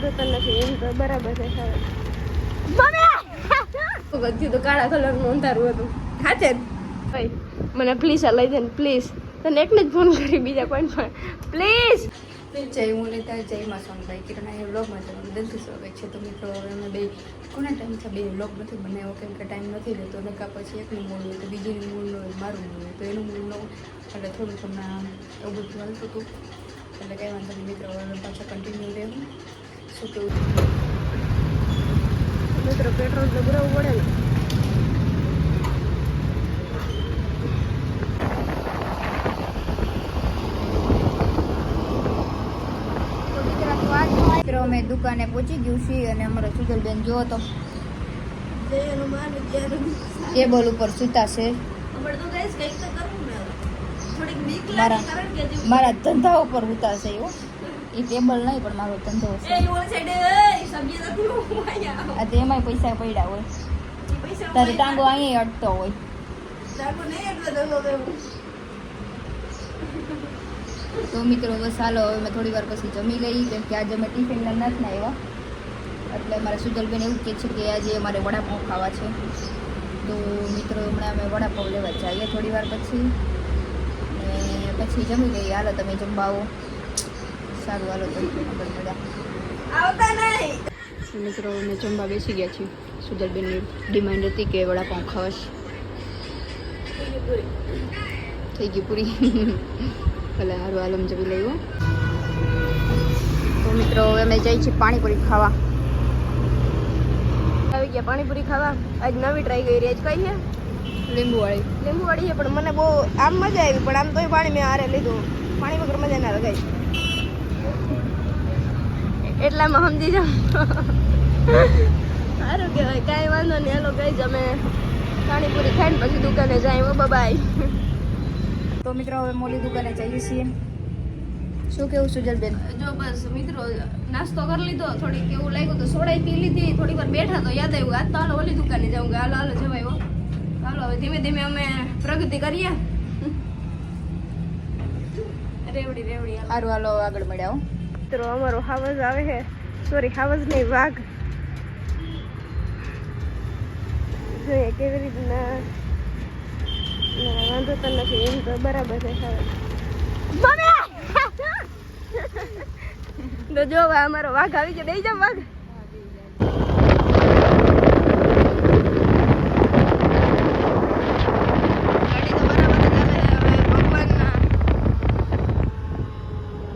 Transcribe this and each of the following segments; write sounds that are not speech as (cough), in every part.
વાંધો તો નથી એમ તો બરાબર છે (laughs) તો કાળા કલરનું અંધારું હતું. જ? ભાઈ મને પ્લીઝ આ લઈ દે ને પ્લીઝ તને એકને જ ફોન કરી બીજા કોઈ પણ. પ્લીઝ જય મુરલીધર જય માં સોનભાઈ કિરણ એ વ્લોગમાં તમારું દિલથી સ્વાગત છે. તો મિત્રો અમે બે કોના છે? બે વ્લોગ નથી બનાવ્યો કેમ કે ટાઈમ નથી રહેતો. નકા પછી એકનું મૂળ હોય તો બીજીનું મૂળ હોય મારું મૂળ હોય તો એનું મૂળ ન એટલે થોડુંક તમને એવું બધું હાલતું હતું. એટલે કંઈ વાંધો નહીં મિત્રો પાછા કન્ટિન્યુ રહેવું. શું કેવું મિત્રો પેટ્રોલ તો પડે ને. મિત્રો અમે દુકાને પહોંચી ગયું છીએ અને અમારા સુગલબેન જો તો ટેબલ ઉપર સૂતા છે મારા મારા ધંધા ઉપર ઉતારશે એવો. એ ટેબલ નહીં પણ મારો ધંધો આ? તો એમાંય પૈસા પડ્યા હોય. તારે ટાંગો અહીંયા અટતો હોય. તો મિત્રો બસ હાલો હવે મેં થોડી વાર પછી જમી લઈ કેમ કે આજે અમે ટિફિન નથી ના આવ્યા. એટલે મારા સુજલબેન એવું કહે છે કે આજે અમારે વડાપાઉં ખાવા છે. તો મિત્રો હમણાં અમે વડાપાઉં લેવા જઈએ થોડી વાર પછી. ને પછી જમી લઈએ. હાલો તમે જમવા આવો. સારું હાલો તો. મળ્યા મિત્રો અમે જમવા બેસી ગયા છીએ. સુધરબેનની ડિમાન્ડ હતી કે વડાપાઉં ખાવાશ. થઈ ગઈ પૂરી. ભલે હારું હાલમ જમી લેવું તો મિત્રો અમે જઈએ છીએ પાણીપુરી ખાવા. આવી ગયા પાણીપુરી ખાવા. આજ નવી ટ્રાય કરી આજ કઈ છે? લીંબુવાળી. લીંબુવાળી લીંબુ છે પણ મને બહુ આમ મજા આવી પણ આમ તોય પાણી મેં હારે લીધું. પાણી વગર મજા ના લગાઈ એટલામાં સમજી જાઉં. સારું કહેવાય કાંઈ વાંધો નહીં હાલો ગઈ જ અમે. પાણીપુરી ખાઈને પછી દુકાને જાય. બાય તો મિત્રો હવે મોલી દુકાને જઈએ છીએ. શું કેવું સુજલબેન? જો બસ મિત્રો નાસ્તો કરી લીધો. થોડીક એવું લાગ્યું તો સોડાઈ પી લીધી. થોડી વાર બેઠા તો યાદ આવ્યું. આજ તો હાલો ઓલી દુકાને જાઉં. હાલો હાલો જવાય હો. હાલો હવે ધીમે ધીમે અમે પ્રગતિ કરીએ. રેવડી રેવડી હાલો. સારું હાલો આગળ મળ્યા હો. મિત્રો, અમારો હાવજ આવે છે. સોરી હાવજ નહીં, વાઘ. જોઈએ કેવી રીતના વાંધો તો નથી, એમ તો બરાબર છે હાવજ (laughs) તો જો અમારો વાઘ આવી ગયો. દઈ જાવ વાઘ ગાડી તો બરાબર જ આવે હવે ભગવાનના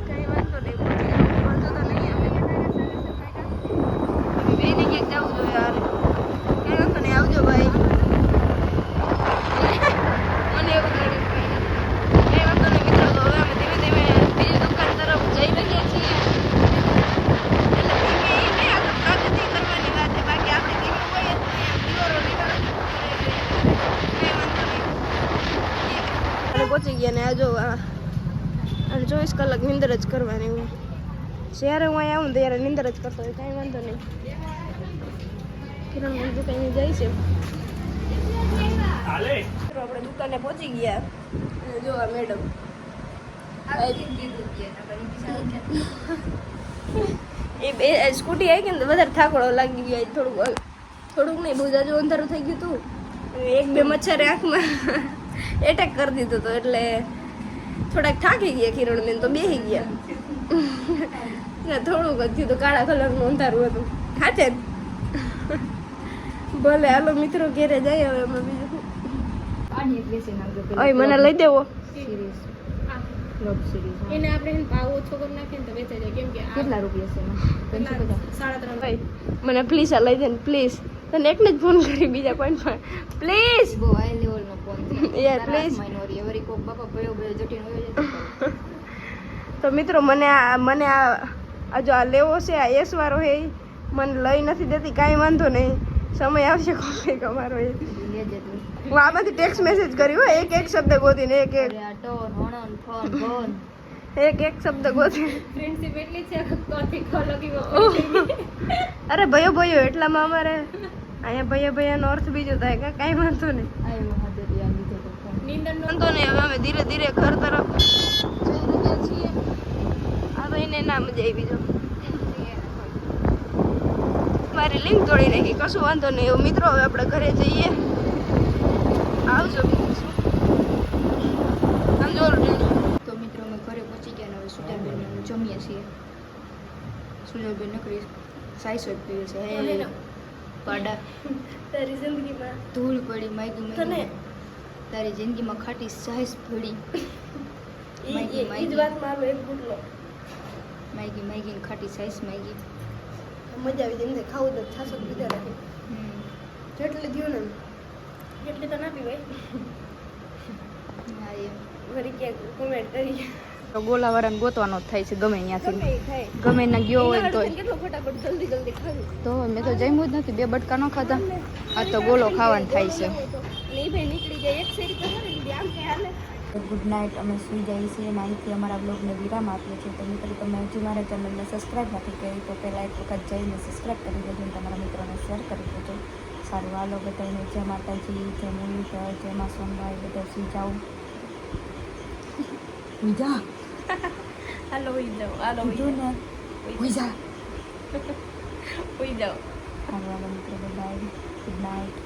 કઈ વાંધો નહીં પહોંચી જવું વાંધો તો નહીં આવે હવે બે ને ક્યાંક જવું જોઈએ યાર કઈ વાંધો નહીં આવજો ભાઈ મને એવું લાગે કઈ વાંધો નહીં મિત્રો તો હવે અમે ધીમે ધીમે બીજી દુકાન તરફ જઈ રહ્યા છીએ એટલે ધીમે ધીમે આ તો પ્રગતિ કરવાની વાત છે બાકી આપણે ધીમે હોઈએ જ નહીં એમ દિવરો નીકળે કઈ વાંધો નહીં અને પહોંચી ગયા ને આ જો આ અને ચોવીસ કલાક નિંદર જ કરવાની હું. જ્યારે હું અહીંયા આવું ત્યારે નિંદર જ કરતો હોય કાંઈ વાંધો નહીં. કિરણ મને દુકાને જાય છે. આપણે દુકાને પહોંચી ગયા. અને જો આ મેડમ. એ બે સ્કૂટી આવી ગઈ ને વધારે થાકડો લાગી ગયો. થોડુંક થોડુંક નહીં બહુ જાજુ અંધારું થઈ ગયું હતું એક બે મચ્છર આંખમાં. એટેક કરી દીધો હતો એટલે થોડાક થાકી ગયા કિરણબેન તો બેસી ગયા. ને થોડુંક જ થયું તો કાળા કલરનું અંધારું હતું. જ. ભલે હાલો મિત્રો ઘેરે જાય હવે અમે બીજું ઓય મને લઈ દેવો. એને આપણે ભાવ ઓછો કરી નાખીએ ને તો વેચાઈ જાય. કેમ કે કેટલા રૂપિયા છે સાડા ત્રણ ભાઈ મને પ્લીઝ આ લઈ દે ને પ્લીઝ તને એકને જ ફોન કરી બીજા કોઈ પણ પ્લીઝ બહુ હાઈ લેવલનો ફોન છે પ્લીઝ હોય તો મિત્રો મને આ મને આ આ જો આ લેવો છે આ એસ વાળો હે મને લઈ નથી દેતી કાંઈ વાંધો નહીં. સમય આવશે કોઈક અમારો એ. હું આમાંથી ટેક્સ્ટ મેસેજ કર્યો હો એક એક શબ્દ ગોતીને એક એક. એક એક શબ્દ ગોતી. ફ્રેન્ડશિપ એટલી છે (laughs) અરે ભયો ભયો એટલામાં અમારે અહીંયા ભયા ભયાનો અર્થ બીજો થાય કે કાંઈ વાંધો નહીં આવ્યો હાથે ત્યાં લીધો તો ફોન નીંદર નો વાંધો નહીં હવે અમે ધીરે ધીરે ઘર તરફ જઈ રહ્યા છીએ. આ ભાઈને ના મજા આવી જો. મારી લિંક તોડી નાખી કશું વાંધો નહીં. એવું મિત્રો હવે આપણે ઘરે જઈએ. આવજો સમજો તો મિત્રો અમે ઘરે પહોંચી ગયા હવે સુજલબેન અને જમીએ છીએ. સુજલબેન નકરી સાઈ જ પીએ છે. હે પાડા. તારી જિંદગીમાં ધૂળ પડી માયગી તને તારી જિંદગીમાં ખાટી સાઈસ પડી ઈ- માયગી, ને ખાટી સાઈસ માયગી મજા આવી જઈને ખાવું તો છાસો બીજા રાખે. હમ. જેટલી થયું ને જેટલે તો ના પીવાય. હા એમ. વળી ક્યાંક કોમેન્ટ કરી. તો ગોલાવાળાને ગોતવાનો જ થાય છે ગમે ત્યાંથી. ગમે ના ગયો હોય તો ફટાફટ જલ્દી જલ્દી ખાવી. તો મેં તો જમ્યું જ નથી બે બટકા ન ખાધા. આ તો ગોલો ખાવાનું થાય છે. ભાઈ નીકળી જાય એક શેરી તો લીધી આમ કે હાલે. ગુડ નાઇટ અમે સુઈ જઈએ છીએ. અને અહીંથી અમારા બ્લોગને વિરામ આપીએ છીએ. તો મિત્રો તમે હજુ મારા ચેનલને સબસ્ક્રાઈબ નથી કરી તો પહેલાં એક વખત જઈને સબસ્ક્રાઈબ કરી દેજો અને તમારા મિત્રોને શેર કરી દેજો. સારું હાલો બધાને. જય માતાજી જય મુનીશ્વર જય મા સોમભાઈ બધા સુઈ જાઓ. બીજા હાલો હોઈ જાઓ. હાલો કીધું ને સુઈ જા. હોઈ જાઓ. હાલો મિત્રો બાય ગુડ નાઇટ